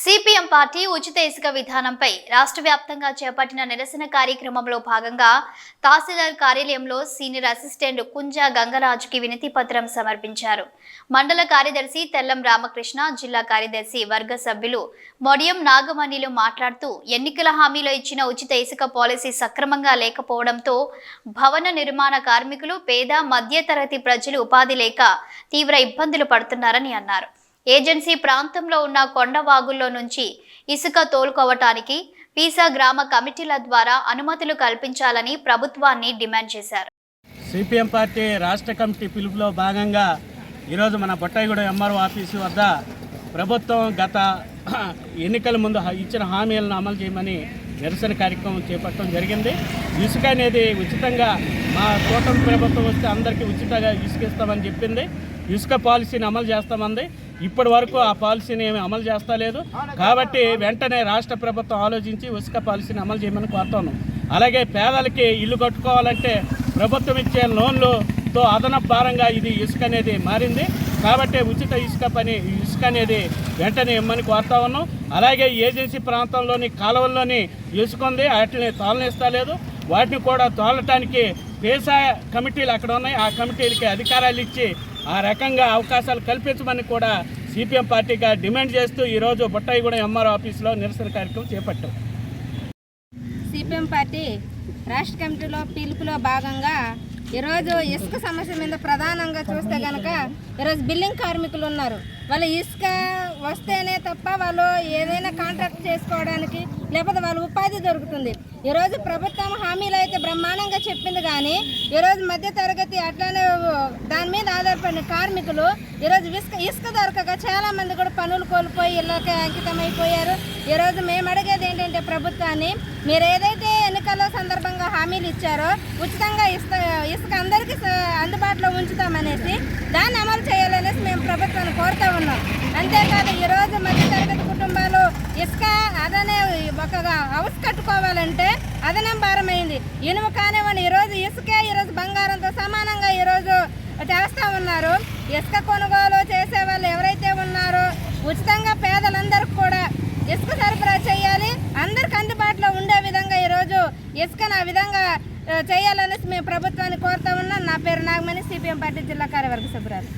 CPM party ఉచిత ఇసుక విధానంపై రాష్ట్ర వ్యాప్తంగా చేపట్టిన నిరసన కార్యక్రమంలో భాగంగా తహసీల్దార్ కార్యాలయంలో సీనియర్ అసిస్టెంట్ కుంజా గంగరాజుకి వినతి పత్రం సమర్పించారు. మండల కార్యదర్శి తెల్లం రామకృష్ణ జిల్లా కార్యదర్శి వర్గ సభ్యులు మొడియం నాగమణిలు మాట్లాడుతూ ఎన్నికల హామీలో ఇచ్చిన ఉచిత ఇసుక పాలసీ సక్రమంగా లేకపోవడంతో భవన నిర్మాణ కార్మికులు పేద మధ్యతరగతి ప్రజలు ఉపాధి లేక తీవ్ర ఇబ్బందులు పడుతున్నారని అన్నారు. ఏజెన్సీ ప్రాంతంలో ఉన్న కొండవాగుల్లో నుంచి ఇసుక తోలుకోవటానికి పీసా గ్రామ కమిటీల ద్వారా అనుమతులు కల్పించాలని ప్రభుత్వాన్ని డిమాండ్ చేశారు. సిపిఎం పార్టీ రాష్ట్ర కమిటీ పిలుపులో భాగంగా ఈరోజు మన బొట్టాయిగూడ ఎంఆర్ఓ ఆఫీసు వద్ద ప్రభుత్వం గత ఎన్నికల ముందు ఇచ్చిన హామీలను అమలు చేయమని నిరసన కార్యక్రమం చేపట్టడం జరిగింది. ఇసుక అనేది ఉచితంగా మా కూటమి ప్రభుత్వం వస్తే అందరికీ ఉచితంగా ఇసుక ఇస్తామని చెప్పింది. ఇసుక పాలసీని అమలు చేస్తామంది. ఇప్పటి వరకు ఆ పాలసీని ఏమి అమలు చేస్తలేదు కాబట్టి వెంటనే రాష్ట్ర ప్రభుత్వం ఆలోచించి ఇసుక పాలసీని అమలు చేయమని కోరుతాను అలాగే పేదలకి ఇల్లు కట్టుకోవాలంటే ప్రభుత్వం ఇచ్చే లోన్లుతో అదనపు భారంగా ఇది ఇసుక అనేది మారింది. కాబట్టి ఉచిత ఇసుక పని ఇసుక అనేది వెంటనే ఇమ్మని కోరుతా ఉన్నాం. అలాగే ఏజెన్సీ ప్రాంతంలోని కాలువల్లోని ఇసుక ఉంది వాటిని తోలనిస్తలేదు వాటిని కూడా తోలటానికి వ్యవసాయ కమిటీలు అక్కడ ఉన్నాయి. ఆ కమిటీలకి అధికారాలు ఇచ్చి ఆ రకంగా అవకాశాలు కల్పించమని కూడా సిపిఎం పార్టీగా డిమాండ్ చేస్తూ ఈరోజు బొట్టాయిగూడెం ఎంఆర్ఓ ఆఫీసులో నిరసన కార్యక్రమం చేపట్టాం. సిపిఎం పార్టీ రాష్ట్ర కమిటీలో పిలుపులో భాగంగా ఈరోజు ఇసుక సమస్య మీద ప్రధానంగా చూస్తే కనుక ఈరోజు బిల్లింగ్ కార్మికులు ఉన్నారు. వాళ్ళు ఇసుక వస్తేనే తప్ప వాళ్ళు ఏదైనా కాంట్రాక్ట్ చేసుకోవడానికి లేకపోతే వాళ్ళ ఉపాధి దొరుకుతుంది. ఈరోజు ప్రభుత్వం హామీలు అయితే బ్రహ్మాండంగా చెప్పింది కానీ ఈరోజు మధ్య తరగతి అట్లానే దాని మీద ఆధారపడిన కార్మికులు ఈరోజు ఇసుక ఇసుక దొరకక చాలా మంది కూడా పనులు కోల్పోయి ఇళ్ళకి అంకితం అయిపోయారు ఈరోజు మేము అడిగేది ఏంటంటే ప్రభుత్వాన్ని మీరు ఏదైతే ఎన్నికల సందర్భంగా హామీలు ఇచ్చారో ఉచితంగా ఇసుక ఇసుక అందరికీ అందుబాటులో ఉంచుతామనేసి దాన్ని అమలు చేయాలనేసి మేము ప్రభుత్వాన్ని కోరుతా ఉన్నాం అంతేకాదు ఈరోజు మధ్యతరగతి కుటుంబాలు ఇసుక అదనే ఒక హౌస్ కట్టుకోవాలంటే అదనం భారమైంది. ఇనుము కానివ్వండి ఈరోజు ఇసుకే ఈరోజు బంగారంతో సమానంగా ఈరోజు చేస్తూ ఉన్నారు. ఇసుక కొనుగోలు చేసే వాళ్ళు ఎవరైతే ఉన్నారో ఉచితంగా పేదలందరికీ కూడా ఇసుక సరఫరా చేయాలి. అందరికి అందుబాటులో ఉండే విధంగా ఈరోజు ఇసుకను ఆ విధంగా చేయాలనేసి మేము ప్రభుత్వాన్ని కోరుతా ఉన్నాం. నా పేరు నాగమణి సిపిఎం పార్టీ జిల్లా కార్యవర్గ సభ్యురాలు.